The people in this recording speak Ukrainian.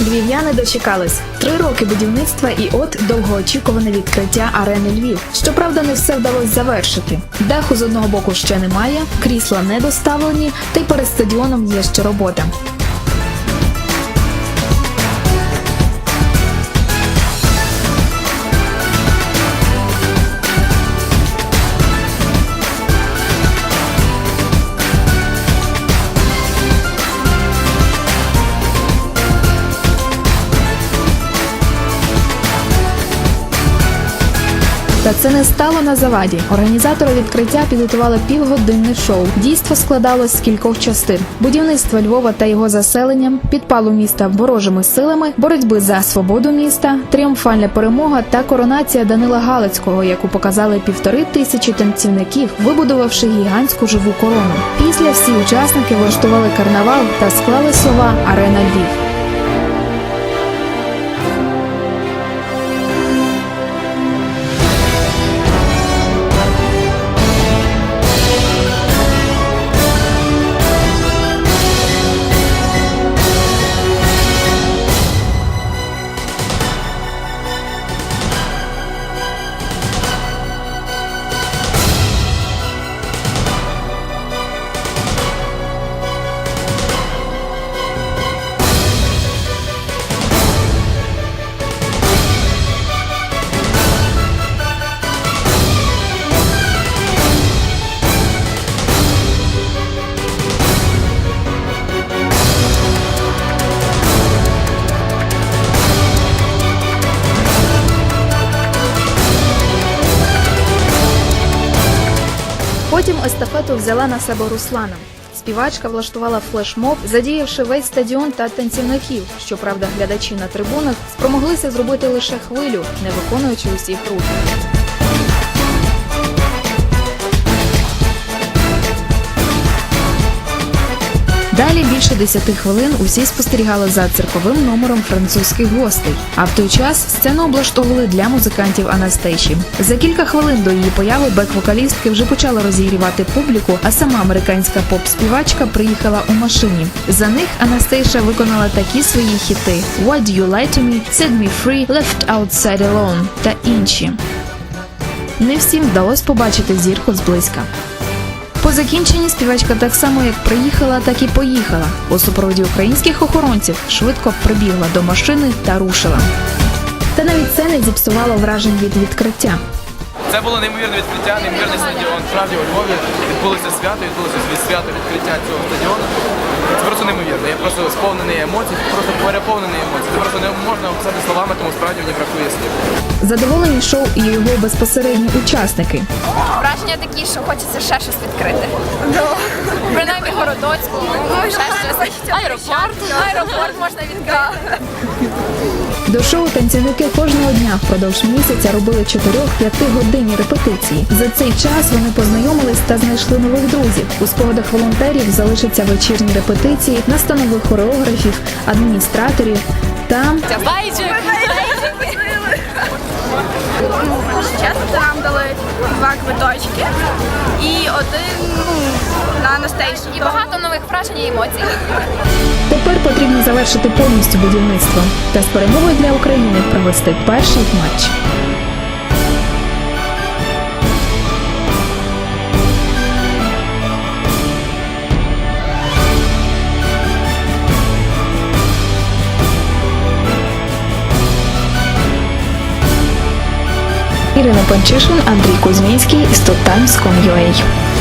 Львів'яни дочекались три роки будівництва, і от довгоочікуване відкриття арени Львів. Щоправда, не все вдалося завершити. Даху з одного боку ще немає, крісла не доставлені, та й перед стадіоном є ще робота. Та це не стало на заваді. Організатори відкриття підготували півгодинне шоу. Дійство складалось з кількох частин: будівництва Львова та його заселенням, підпалу міста ворожими силами, боротьби за свободу міста, тріумфальна перемога та коронація Данила Галицького, яку показали півтори тисячі танцівників, вибудувавши гігантську живу корону. Після всі учасники влаштували карнавал та склали слова Арена Львів. Потім естафету взяла на себе Руслана. Співачка влаштувала флешмоб, задіявши весь стадіон та танцівників. Щоправда, глядачі на трибунах спромоглися зробити лише хвилю, не виконуючи усіх рухів. Далі більше 10 хвилин усі спостерігали за цирковим номером французьких гостей. А в той час сцену облаштовували для музикантів Анастейші. За кілька хвилин до її появи бек-вокалістки вже почала розігрівати публіку, а сама американська поп-співачка приїхала у машині. За них Анастейша виконала такі свої хіти: Why Do You Lie To Me, Set Me Free, Left Outside Alone та інші. Не всім вдалося побачити зірку зблизька. По закінченні співачка так само як приїхала, так і поїхала. У супроводі українських охоронців швидко прибігла до машини та рушила. Та навіть це не зіпсувало вражень від відкриття. Це було неймовірне відкриття, неймовірний стадіон. Справді у Львові відбулося свято, відбулося від свято відкриття цього стадіону. Це просто неймовірно. Я просто сповнений емоцій, просто переповнений емоцій. Це просто не можна описати словами, тому справді мені бракує слів. Задоволені шоу і його безпосередні учасники. Враження такі, що хочеться ще щось відкрити. Принаймні Городоцьку, ну, ще щось. Аеропорт. Аеропорт можна відкрити. До шоу танцівники кожного дня впродовж місяця робили 4-5 годинні репетиції. За цей час вони познайомились та знайшли нових друзів. У спогадах волонтерів залишаться вечірні репетиції, настанови хореографів, адміністраторів та Байджик. Чесно, це нам дали два квиточки і один ну, на Анастейшн. І багато нових вражень і емоцій. Тепер потрібно завершити повністю будівництво та з перемогою для України провести перший матч. Ірина Панчишин, Андрій Кузьмінський, Стотаймс.com.ua